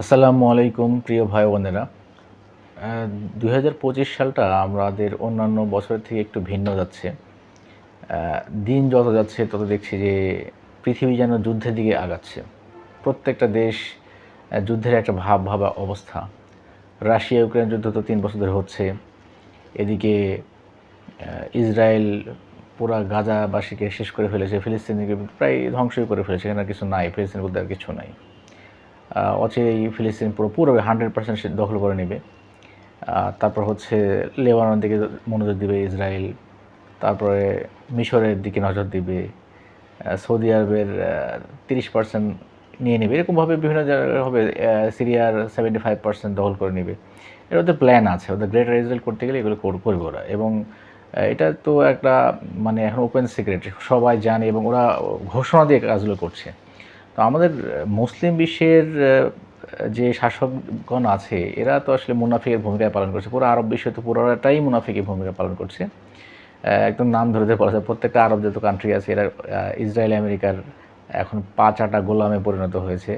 আসসালামু আলাইকুম, প্রিয় ভাই বোনেরা। দুই হাজার পঁচিশ সালটা আমাদের অন্যান্য বছরের থেকে একটু ভিন্ন যাচ্ছে। দিন যত যাচ্ছে, তত দেখছি যে পৃথিবী যেন যুদ্ধের দিকে আগাচ্ছে। প্রত্যেকটা দেশ যুদ্ধের একটা ভাব ভাবা অবস্থা। রাশিয়া ইউক্রেন যুদ্ধ তো তিন বছর ধরে হচ্ছে। এদিকে ইসরায়েল পুরা গাজাবাসীকে শেষ করে ফেলেছে, ফিলিস্তিনিকে প্রায় ধ্বংসই করে ফেলেছে, এখানে কিছু নাই, ফিলিস্তিন বলতে আর কিছু নাই। অচিরেই ফিলিস্তিন পুরো পুরো হান্ড্রেড পার্সেন্ট সে দখল করে নেবে। তারপর হচ্ছে লেবানন দিকে মনোযোগ দিবে, ইসরায়েল, তারপরে মিশরের দিকে নজর দিবে সৌদি আরবের তিরিশ পার্সেন্ট নিয়ে নেবে। এরকমভাবে বিভিন্ন জায়গায় হবে সিরিয়ার সেভেন্টি ফাইভ পার্সেন্ট দখল করে নেবে। এর ওদের প্ল্যান আছে, ওদের গ্রেটার ইসরায়েল করতে গেলে এগুলো কর- করবে ওরা। এবং এটা তো একটা মানে এখন ওপেন সিক্রেট সবাই জানে এবং ওরা ঘোষণা দিয়ে কাজগুলো করছে। তো আমাদের মুসলিম বিশ্বের যে শাসকগণ আছে, এরা তো আসলে মুনাফিকের ভূমিকা পালন করছে। পুরো আরব বিশ্ব তো পুরোটাই মুনাফিকের ভূমিকা পালন করছে। একদম নাম ধরে ধরে বলা যায়, প্রত্যেকটা আরব যত কান্ট্রি আছে, এরা ইসরায়েল, আমেরিকার এখন পাঁচ আটা গোলামে পরিণত হয়েছে।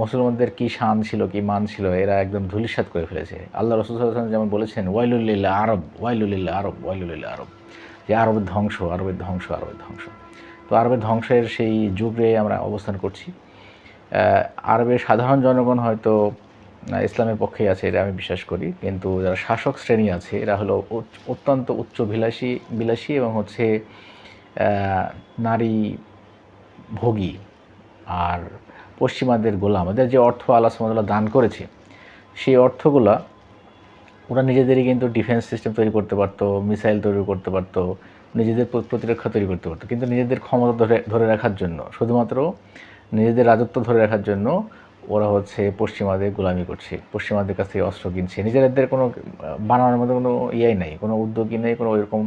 মুসলমানদের কি শান ছিল, কি মান ছিল, এরা একদম ধুলিসাৎ করে ফেলেছে। আল্লাহ রসুল ওয়াসাল্লাম যেমন বলেছেন ওয়াইলুল্লিল্লা আরব ওয়াইলুল্লিল্লা আরব ওয়াইলুল্লিল্লা আরব। যে আরবের ধ্বংস আরবের ধ্বংস আরবের ধ্বংস। তো আরবের ধ্বংসের সেই যুগে আমরা অবস্থান করছি। আরবের সাধারণ জনগণ হয়তো ইসলামের পক্ষেই আছে এটা আমি বিশ্বাস করি। কিন্তু যারা শাসক শ্রেণি আছে, এরা হলো অত্যন্ত উচ্চ বিলাসী বিলাসী এবং হচ্ছে নারী ভোগী আর পশ্চিমাদের গোলাম। ওদের যে অর্থ আল্লাহ সুমতাল্লাহ দান করেছে, সেই অর্থগুলা ওরা নিজেদেরই কিন্তু ডিফেন্স সিস্টেম তৈরি করতে পারতো, মিসাইল তৈরি করতে পারতো নিজেদের প্রতিরক্ষা তৈরি করতে পারতো। কিন্তু নিজেদের ক্ষমতা ধরে ধরে রাখার জন্য, শুধুমাত্র নিজেদের রাজত্ব ধরে রাখার জন্য ওরা হচ্ছে পশ্চিমাদের গোলামি করছে, পশ্চিমাদের কাছ থেকে অস্ত্র কিনছে। নিজেদের কোনো বানানোর মতো কোনো ইয়েই নেই, কোনো উদ্যোগই নেই, কোনো ওইরকম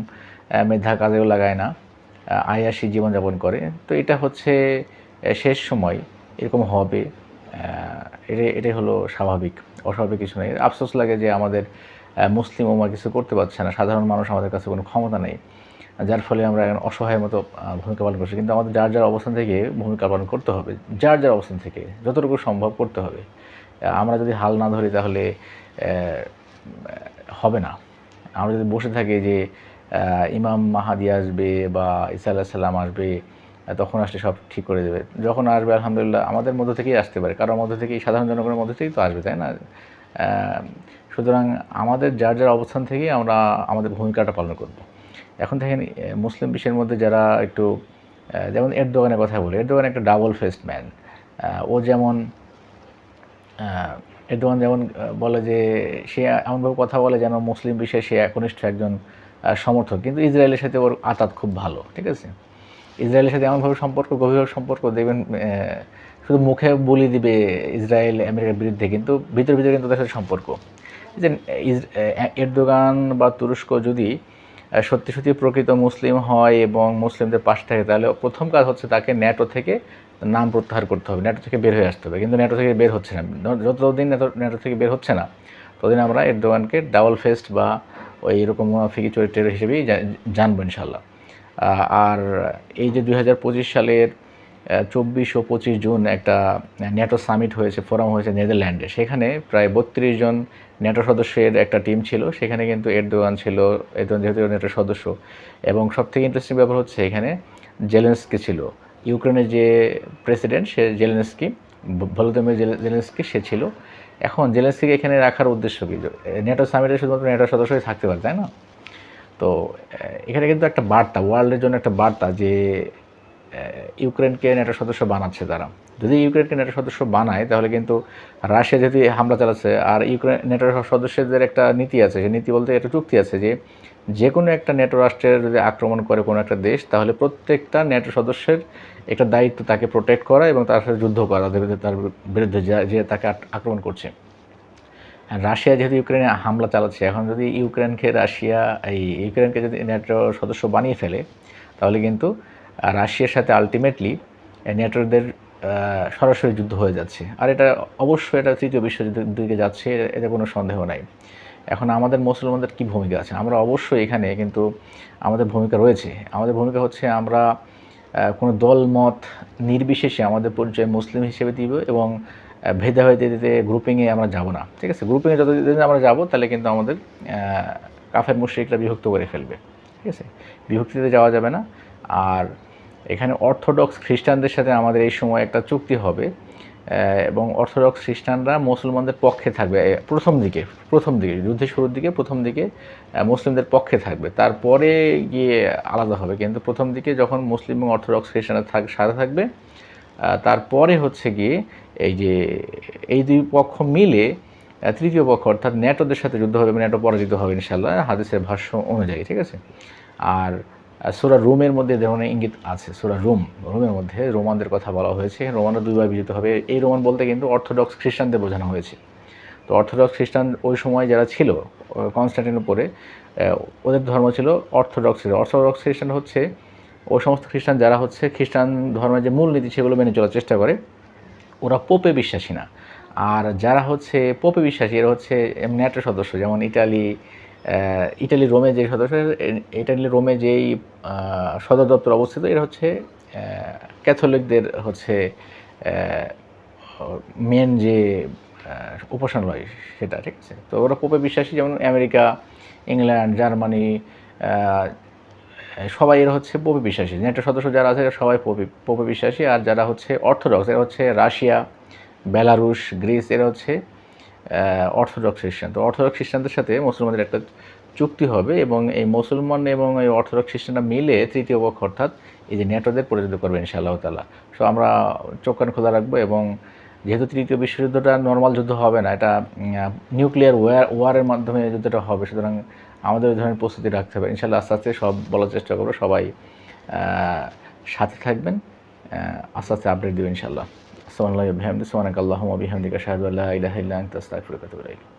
মেধা কাজেও লাগায় না আয়াসী জীবনযাপন করে। তো এটা হচ্ছে শেষ সময়, এরকম হবে এটা এটাই হলো স্বাভাবিক, অস্বাভাবিক কিছু নেই। আফসোস লাগে যে আমাদের মুসলিম ওমা কিছু করতে পারছে না। সাধারণ মানুষ আমাদের কাছে কোনো ক্ষমতা নেই। যার ফলে আমরা এখন অসহায় মতো ভূমিকা পালন করছি। কিন্তু আমাদের যার যার অবস্থান থেকে ভূমিকা পালন করতে হবে, যার যার অবস্থান থেকে যতটুকু সম্ভব করতে হবে। আমরা যদি হাল না ধরি তাহলে হবে না। আমরা যদি বসে থাকি যে ইমাম মাহাদি আসবে বা ইসা আল্লাহ সাল্লাম আসবে তখন আসলে সব ঠিক করে দেবে। যখন আসবে, আলহামদুলিল্লাহ, আমাদের মধ্য থেকেই আসতে পারে। কারোর মধ্য থেকেই, সাধারণ জনগণের মধ্য থেকেই তো আসবে, তাই না? সুতরাং আমাদের যার যার অবস্থান থেকেই আমরা আমাদের ভূমিকাটা পালন করব। এখন দেখেন মুসলিম বিশ্বের মধ্যে যারা একটু যেমন এরদোগানের কথা বলি এরদোগান একটা ডাবল ফেসড ম্যান ও যেমন এরদোয়ান যেমন বলে যে সে এমনভাবে কথা বলে যেন মুসলিম বিশ্বে সে একনিষ্ঠ একজন সমর্থক। কিন্তু ইসরায়েলের সাথে ওর আতাত খুব ভালো, ঠিক আছে? ইসরায়েলের সাথে এমনভাবে সম্পর্ক গভীর সম্পর্ক, দেখবেন শুধু মুখে বলি দিবে ইসরায়েল, আমেরিকার বিরুদ্ধে, কিন্তু ভিতরে ভিতরে কিন্তু তাদের সাথে সম্পর্ক। যে এরদোগান বা তুরস্ক যদি সত্যি সত্যি প্রকৃত মুসলিম হয় এবং মুসলিমদের পাশে থাকে, তাহলে প্রথম কাজ হচ্ছে তাকে ন্যাটো থেকে নাম প্রত্যাহার করতে হবে, ন্যাটো থেকে বের হয়ে আসতে হবে। কিন্তু ন্যাটো থেকে বের হচ্ছে না। যতদিন ন্যাটো ন্যাটো থেকে বের হচ্ছে না, ততদিন আমরা এরদোগানকে ডাবল ফেস্ট বা ওই এরকম মুনাফিকি চরিত্রের হিসেবেই জানব ইনশাল্লাহ আর এই যে দুই হাজার পঁচিশ সালের চব্বিশ ও পঁচিশ জুন একটা ন্যাটো সামিট হয়েছে, ফোরাম হয়েছে নেদারল্যান্ডে। সেখানে প্রায় বত্রিশ জন ন্যাটো সদস্যের একটা টিম ছিল। সেখানে কিন্তু এরদোয়ান ছিল, এরদোয়ান যেহেতু ন্যাটো সদস্য। এবং সবথেকে ইন্টারেস্টিং ব্যাপার হচ্ছে এখানে জেলেন্সকি ছিল। ইউক্রেনের যে প্রেসিডেন্ট সে জেলেন্সকি ভলোদিমির জেলে- জেলেন্সকি, সে ছিল। এখন জেলেন্সকিকে এখানে রাখার উদ্দেশ্য কি? ন্যাটো সামিটে শুধুমাত্র ন্যাটো সদস্যই থাকতে পারে, তাই না? তো এখানে কিন্তু একটা বার্তা ওয়ার্ল্ডের জন্য একটা বার্তা যে ইউক্রেনকে ন্যাটো সদস্য বানাচ্ছে তারা। যদি ইউক্রেনকে ন্যাটো সদস্য বানায়, তাহলে কিন্তু রাশিয়া যদি হামলা চালাচ্ছে, আর ইউক্রেন ন্যাটো সদস্যদের একটা নীতি আছে, সেই নীতি বলতে একটা চুক্তি আছে যে যে কোনো একটা ন্যাটো রাষ্ট্রের যদি আক্রমণ করে কোনো একটা দেশ, তাহলে প্রত্যেকটা ন্যাটো সদস্যের একটা দায়িত্ব তাকে প্রোটেক্ট করা এবং তার সাথে যুদ্ধ করা তার বিরুদ্ধে যে তাকে আক্রমণ করছে। রাশিয়া যেহেতু ইউক্রেনে হামলা চালাচ্ছে, এখন যদি ইউক্রেনকে রাশিয়া, এই ইউক্রেনকে যদি ন্যাটো সদস্য বানিয়ে ফেলে, তাহলে কিন্তু রাশিয়ার সাথে আলটিমেটলি ন্যাটোদের আহ, সরাসরি যুদ্ধ হয়ে যাচ্ছে। আর এটা অবশ্যই এটা তৃতীয় বিশ্বযুদ্ধের দিকে যাচ্ছে এতে কোনো সন্দেহ নাই। এখন আমাদের মুসলমানদের কি ভূমিকা আছে? আমরা অবশ্যই এখানে কিন্তু আমাদের ভূমিকা রয়েছে। আমাদের ভূমিকা হচ্ছে আমরা কোনো দল মত নির্বিশেষে আমাদের পরিচয় মুসলিম হিসেবে দিব এবং ভেদাভেদিতে গ্রুপিংয়ে আমরা যাব না। ঠিক আছে? গ্রুপিংয়ে যতদিন আমরা যাব তাহলে কিন্তু আমাদের কাফের মুশ্রিকরা বিভক্ত করে ফেলবে। ঠিক আছে? বিভক্তিতে যাওয়া যাবে না। আর এখানে অর্থোডক্স খ্রিস্টানদের সাথে আমাদের এই সময় একটা চুক্তি হবে এবং অর্থোডক্স খ্রিস্টানরা মুসলমানদের পক্ষে থাকবে প্রথম দিকে প্রথম দিকে, যুদ্ধের শুরুর দিকে প্রথম দিকে মুসলিমদের পক্ষে থাকবে। তারপরে গিয়ে আলাদা হবে, কিন্তু প্রথম দিকে যখন মুসলিম এবং অর্থোডক্স খ্রিস্টানরা থাক, সাথে থাকবে তারপরে হচ্ছে গিয়ে এই যে, এই দুই পক্ষ মিলে তৃতীয় পক্ষ অর্থাৎ ন্যাটোদের সাথে যুদ্ধ হবে ন্যাটো পরাজিত হবে ইনশাল্লাহ হাদিসের ভাষ্য অনুযায়ী, ঠিক আছে? আর সুরা রোমের মধ্যে ধরনের ইঙ্গিত আছে, সুরা রোম, রোমের মধ্যে রোমানদের কথা বলা হয়েছে। রোমানরা দুইবার বিজিত হবে। এই রোমান বলতে কিন্তু অর্থোডক্স খ্রিস্টানদের বোঝানো হয়েছে। তো অর্থোডক্স খ্রিস্টান ওই সময় যারা ছিল কনস্ট্যান্টিনের উপরে ওদের ধর্ম ছিল অর্থোডক্স অর্থোডক্স খ্রিস্টান হচ্ছে ওই সমস্ত খ্রিস্টান যারা হচ্ছে, খ্রিস্টান ধর্মের যে মূলনীতি সেগুলো মেনে চলার চেষ্টা করে, ওরা পোপে বিশ্বাসী না। আর যারা হচ্ছে পোপে বিশ্বাসী, এরা হচ্ছে ন্যাটো সদস্য, যেমন ইটালি ইটালি রোমে যে সদস্য, ইটালি রোমে যেই সদর দপ্তর অবস্থিত এরা হচ্ছে ক্যাথলিকদের হচ্ছে মেন যে উপাসনালয় সেটা, ঠিক আছে? তো ওরা পোপে বিশ্বাসী, যেমন আমেরিকা, ইংল্যান্ড, জার্মানি সবাই এরা হচ্ছে পোপে বিশ্বাসী। নেটো সদস্য যারা আছে সবাই পোপে পোপে বিশ্বাসী। আর যারা হচ্ছে অর্থোডক্স, এরা হচ্ছে রাশিয়া, বেলারুশ, গ্রিস, এরা হচ্ছে অর্থোডক্স খ্রিস্টান। তো অর্থোডক্স খ্রিস্টানদের সাথে মুসলমানদের একটা চুক্তি হবে এবং এই মুসলমান এবং এই অর্থোডক্স খ্রিস্টানরা মিলে তৃতীয় পক্ষ অর্থাৎ এই যে নেটোদের পরিচিত করবে ইনশাআল্লাহ তালা সো আমরা চোখ কান খোলা রাখব এবং যেহেতু তৃতীয় বিশ্বযুদ্ধটা নর্মাল যুদ্ধ হবে না, এটা নিউক্লিয়ার ওয়ার ওয়ারের মাধ্যমে যুদ্ধটা হবে, সুতরাং আমাদের ওই ধরনের প্রস্তুতি রাখতে হবে। ইনশাল্লাহ আস্তে আস্তে সব বলার চেষ্টা করব, সবাই সাথে থাকবেন আস্তে আস্তে আপডেট দেবেন ইনশাল্লাহ আসসালামু আলাইকুম বিহামদি সোমানাক আল্লাহুম্মা বিহামদিকা শাহাদু আল্লা ইলাহা ইল্লা আনতা আস্তাগফিরুকা ওয়া আতুবু ইলাইক